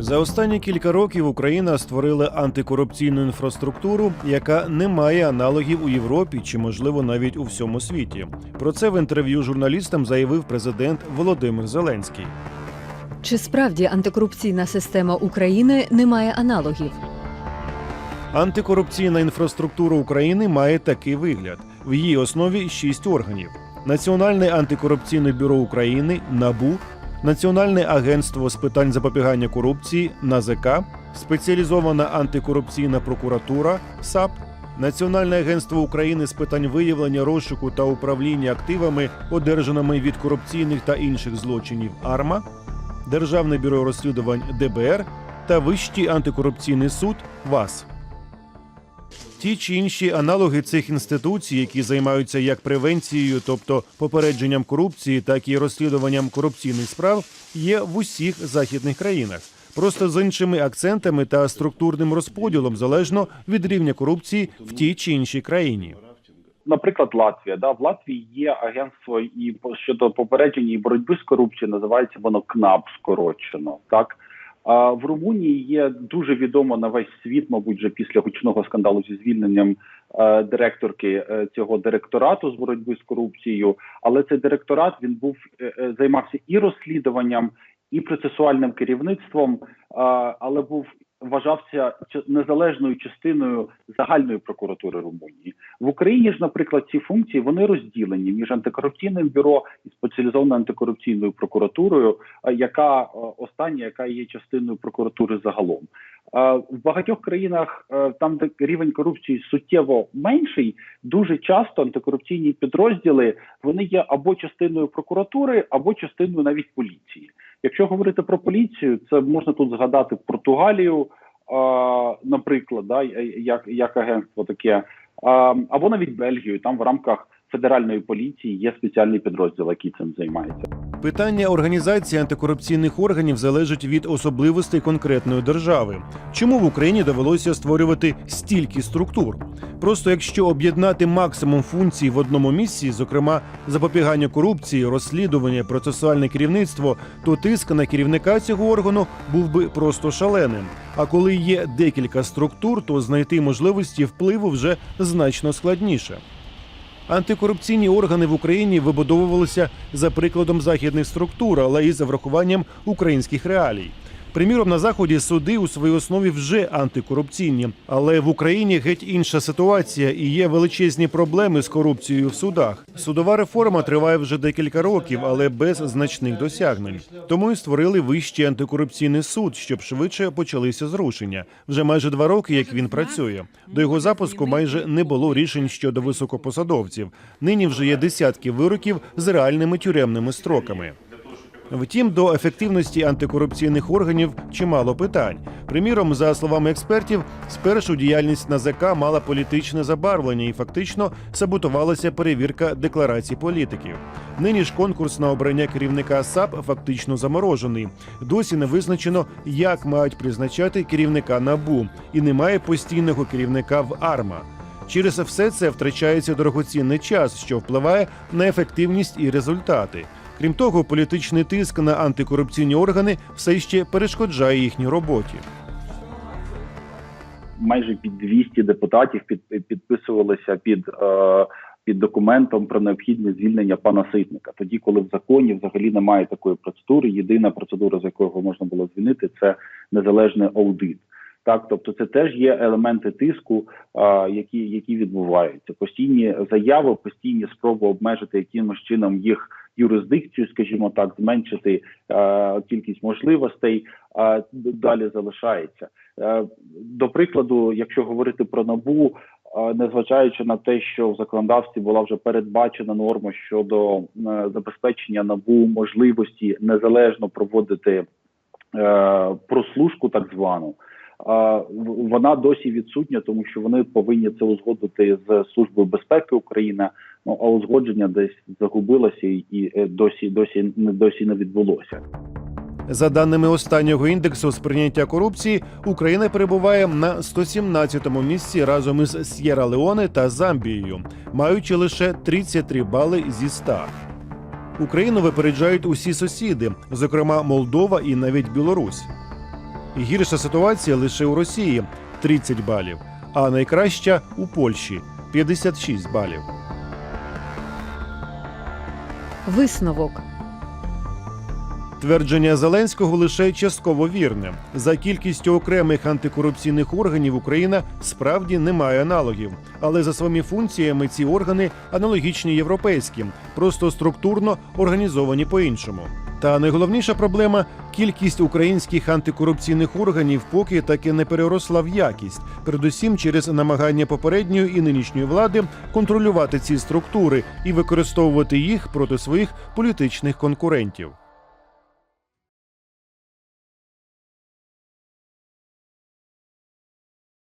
За останні кілька років Україна створила антикорупційну інфраструктуру, яка не має аналогів у Європі чи, можливо, навіть у всьому світі. Про це в інтерв'ю журналістам заявив президент Володимир Зеленський. Чи справді антикорупційна система України не має аналогів? Антикорупційна інфраструктура України має такий вигляд: в її основі шість органів: Національне антикорупційне бюро України НАБУ, Національне агентство з питань запобігання корупції НАЗК, спеціалізована антикорупційна прокуратура САП, Національне агентство України з питань виявлення розшуку та управління активами, одержаними від корупційних та інших злочинів АРМА, Державне бюро розслідувань ДБР та Вищий антикорупційний суд ВАС. Ті чи інші аналоги цих інституцій, які займаються як превенцією, тобто попередженням корупції, так і розслідуванням корупційних справ, є в усіх західних країнах, просто з іншими акцентами та структурним розподілом залежно від рівня корупції в тій чи іншій країні. Наприклад, Латвія. Да, в Латвії є агентство і щодо попередження і боротьби з корупцією, називається воно КНАП скорочено. Так в Румунії є дуже відомо на весь світ, мабуть, вже після гучного скандалу зі звільненням е, директорки е, цього директорату з боротьби з корупцією. Але цей директорат він був е, займався і розслідуванням, і процесуальним керівництвом, але був вважався незалежною частиною загальної прокуратури Румунії. В Україні ж, наприклад, ці функції вони розділені між антикорупційним бюро і спеціалізованою антикорупційною прокуратурою, яка е, остання, яка є частиною прокуратури загалом. Е, В багатьох країнах, е, там де рівень корупції суттєво менший, дуже часто антикорупційні підрозділи вони є або частиною прокуратури, або частиною навіть поліції. Якщо говорити про поліцію, це можна тут згадати Португалію, наприклад, да, як, як агентство таке, або навіть Бельгію. Там в рамках федеральної поліції є спеціальний підрозділ, який цим займається. Питання організації антикорупційних органів залежить від особливостей конкретної держави. Чому в Україні довелося створювати стільки структур? Просто якщо об'єднати максимум функцій в одному місці, зокрема запобігання корупції, розслідування, процесуальне керівництво, то тиск на керівника цього органу був би просто шаленим. А коли є декілька структур, то знайти можливості впливу вже значно складніше. Антикорупційні органи в Україні вибудовувалися за прикладом західних структур, але і за врахуванням українських реалій. Приміром, на заході суди у своїй основі вже антикорупційні, але в Україні геть інша ситуація і є величезні проблеми з корупцією в судах. Судова реформа триває вже декілька років, але без значних досягнень. Тому і створили вищий антикорупційний суд, щоб швидше почалися зрушення. Вже майже два роки, як він працює. До його запуску майже не було рішень щодо високопосадовців. Нині вже є десятки вироків з реальними тюремними строками. Втім, до ефективності антикорупційних органів чимало питань. Приміром, за словами експертів, спершу діяльність НАЗК мала політичне забарвлення і фактично саботувалася перевірка декларацій політиків. Нині ж конкурс на обрання керівника САП фактично заморожений. Досі не визначено, як мають призначати керівника НАБУ, і немає постійного керівника в АРМА. Через все це втрачається дорогоцінний час, що впливає на ефективність і результати. Крім того, політичний тиск на антикорупційні органи все ще перешкоджає їхній роботі. Майже під 200 депутатів під, підписувалися під. Е, під документом про необхідне звільнення пана Ситника, тоді, коли в законі взагалі немає такої процедури. Єдина процедура, з якого можна було звільнити, це незалежний аудит. Так, тобто, це теж є елементи тиску, а, які які відбуваються. Постійні заяви, постійні спроби обмежити якимось чином їх юрисдикцію, скажімо так, зменшити а, кількість можливостей. А далі залишається Е, до прикладу, якщо говорити про набу. а, Незважаючи на те, що в законодавстві була вже передбачена норма щодо е, забезпечення набу можливості незалежно проводити е, прослушку, так звану, вона досі відсутня, тому що вони повинні це узгодити з службою безпеки України. Ну а узгодження десь загубилося і- е, досі, досі не досі не відбулося. За даними останнього індексу сприйняття корупції, Україна перебуває на 117-му місці разом із С'єра Леоне та Замбією, маючи лише 33 бали зі 100. Україну випереджають усі сусіди, зокрема Молдова і навіть Білорусь. Гірша ситуація лише у Росії 30 балів, а найкраща у Польщі 56 балів. Висновок. Твердження Зеленського лише частково вірне. За кількістю окремих антикорупційних органів Україна справді не має аналогів, але за своїми функціями ці органи аналогічні європейським, просто структурно організовані по-іншому. Та найголовніша проблема кількість українських антикорупційних органів поки таки не переросла в якість, передусім через намагання попередньої і нинішньої влади контролювати ці структури і використовувати їх проти своїх політичних конкурентів.